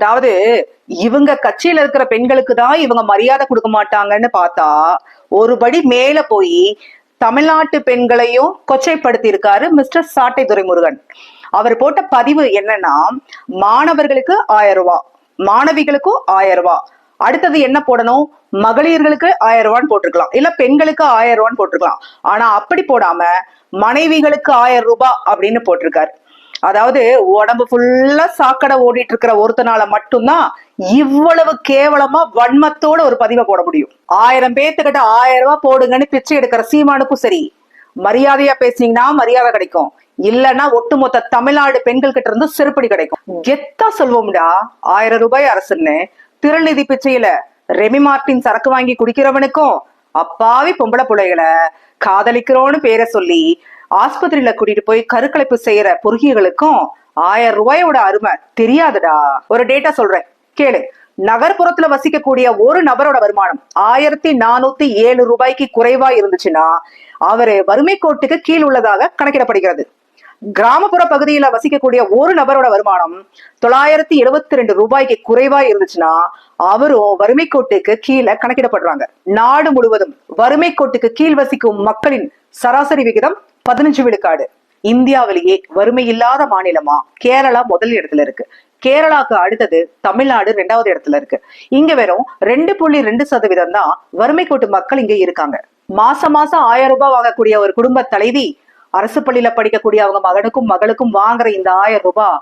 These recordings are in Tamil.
அதாவது இவங்க கட்சியில இருக்கிற பெண்களுக்கு தான் இவங்க மரியாதை கொடுக்க மாட்டாங்கன்னு பார்த்தா ஒரு படி மேல போய் தமிழ்நாட்டு பெண்களையும் கொச்சைப்படுத்தி இருக்காரு மிஸ்டர் சாட்டை துரைமுருகன். அவர் போட்ட பதிவு என்னன்னா மாணவர்களுக்கு ஆயிரம் ரூபாய் மாணவிகளுக்கும் ஆயிரம் ரூபாய் அடுத்தது என்ன போடணும்? மகளிர்களுக்கு ஆயிரம் ரூபான்னு போட்டிருக்கலாம். இல்ல பெண்களுக்கு ஆயிரம் ரூபான்னு போட்டிருக்கலாம். ஆனா அப்படி போடாம மனைவிகளுக்கு ஆயிரம் ரூபாய் அப்படின்னு போட்டிருக்காரு. அதாவது உடம்பு ஃபுல்லா சாக்கடை ஓடிட்டு இருக்கிற ஒருத்தனால மட்டும்தான் இவ்வளவு கேவலமா வன்மத்தோட ஒரு பதிவை போட முடியும். ஆயிரம் பேத்துக்கிட்ட ஆயிரம் ரூபாய் போடுங்கன்னு பிச்சை எடுக்கிற சீமானுக்கும் சரி. மரியாதையா பேசினீங்கன்னா மரியாதை கிடைக்கும். இல்லைன்னா ஒட்டுமொத்த தமிழ்நாடு பெண்கள் கிட்ட இருந்து செருப்படி கிடைக்கும். கெத்தா சொல்வோம்டா. ஆயிரம் ரூபாய் அரசுன்னு. திருநிதி பிச்சையில ரெமி மார்ட்டின் சரக்கு வாங்கி குடிக்கிறவனுக்கும் அப்பாவி பொம்பளை பிள்ளைகளை காதலிக்கிறோன்னு பேரை சொல்லி ஆஸ்பத்திரியில கூட்டிட்டு போய் கருக்கலைப்பு செய்யற பொறுகிகளுக்கும் ஆயிரம் ரூபாயோட அருமை தெரியாதுடா. ஒரு டேட்டா சொல்றேன். கேளு. நகர்ப்புறத்துல வசிக்கக்கூடிய ஒரு நபரோட வருமானம் ஆயிரத்தி நானூத்தி ஏழு ரூபாய்க்கு குறைவா இருந்துச்சுன்னா அவரு வறுமை கோட்டுக்கு கீழ் உள்ளதாக கணக்கிடப்படுகிறது. கிராமப்புற பகுதியில வசிக்கக்கூடிய ஒரு நபரோட வருமானம் தொள்ளாயிரத்தி எழுபத்தி ரெண்டு ரூபாய்க்கு குறைவா இருந்துச்சுன்னா அவரும் வறுமை கோட்டுக்கு கீழே கணக்கிடப்படுறாங்க. நாடு முழுவதும் வறுமை கோட்டுக்கு கீழ் வசிக்கும் மக்களின் சராசரி விகிதம் பதினஞ்சு விழுக்காடு. இந்தியாவிலேயே வறுமை இல்லாத மாநிலமா? கேரளா முதல் இடத்துல இருக்கு. கேரளாக்கு அடுத்தது தமிழ்நாடு ரெண்டாவது இடத்துல இருக்கு. இங்க வெறும் ரெண்டு புள்ளி ரெண்டு சதவீதம் தான் வறுமை கோட்டு மக்கள் இங்க இருக்காங்க. மாசம் மாசம் ஆயிரம் ரூபாய் வாங்கக்கூடிய ஒரு குடும்ப தலைவி அரசு பள்ளியில படிக்கக்கூடிய அவங்க மகனுக்கும் மகளுக்கும் வாங்குற இந்த ஆயிரம் ரூபாய்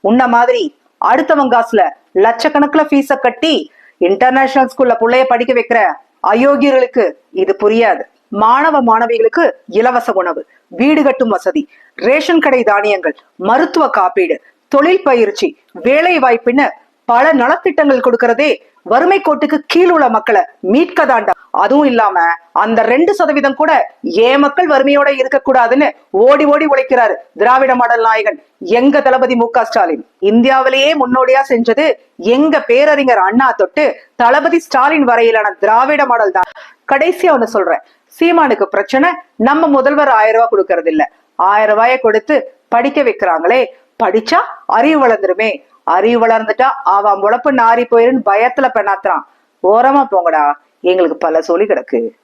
உன்ன மாதிரி அடுத்தவங்க காசுல லட்சக்கணக்குல ஃபீஸ கட்டி இன்டர்நேஷனல் ஸ்கூல்ல பிள்ளைய படிக்க வைக்கிற அயோக்கியர்களுக்கு இது புரியாது. மாணவ மாணவிகளுக்கு இலவச உணவு வீடு கட்டும் வசதி ரேஷன் கடை தானியங்கள் மருத்துவ காப்பீடு தொழில் பயிற்சி வேலை வாய்ப்புன்னு பல நலத்திட்டங்கள் கொடுக்கறதே வறுமை கோட்டுக்கு கீழ் உள்ள மக்களை மீட்க தாண்டா அதுவும் இல்லாம அந்த ரெண்டு சதவீதம் கூட ஏ மக்கள் வறுமையோட இருக்கக்கூடாதுன்னு ஓடி ஓடி உழைக்கிறாரு திராவிட மாடல் நாயகன் எங்க தளபதி மு ஸ்டாலின். இந்தியாவிலேயே முன்னோடியா செஞ்சது எங்க பேரறிஞர் அண்ணா தொட்டு தளபதி ஸ்டாலின் வரையிலான திராவிட மாடல் தான். கடைசியா ஒண்ணு சொல்றேன். சீமானுக்கு பிரச்சனை நம்ம முதல்வர் ஆயிரம் ரூபாய் கொடுக்கறது இல்ல ஆயிரம் ரூபாய கொடுத்து படிக்க வைக்கிறாங்களே படிச்சா அறிவு வளர்ந்துருமே. அறிவு வளர்ந்துட்டா அவன் முழப்பு நாரி போயிருன்னு பயத்துல பெண்ணாத்துறான். ஓரமா போங்கடா. எங்களுக்கு பல சொல்லி கிடக்கு.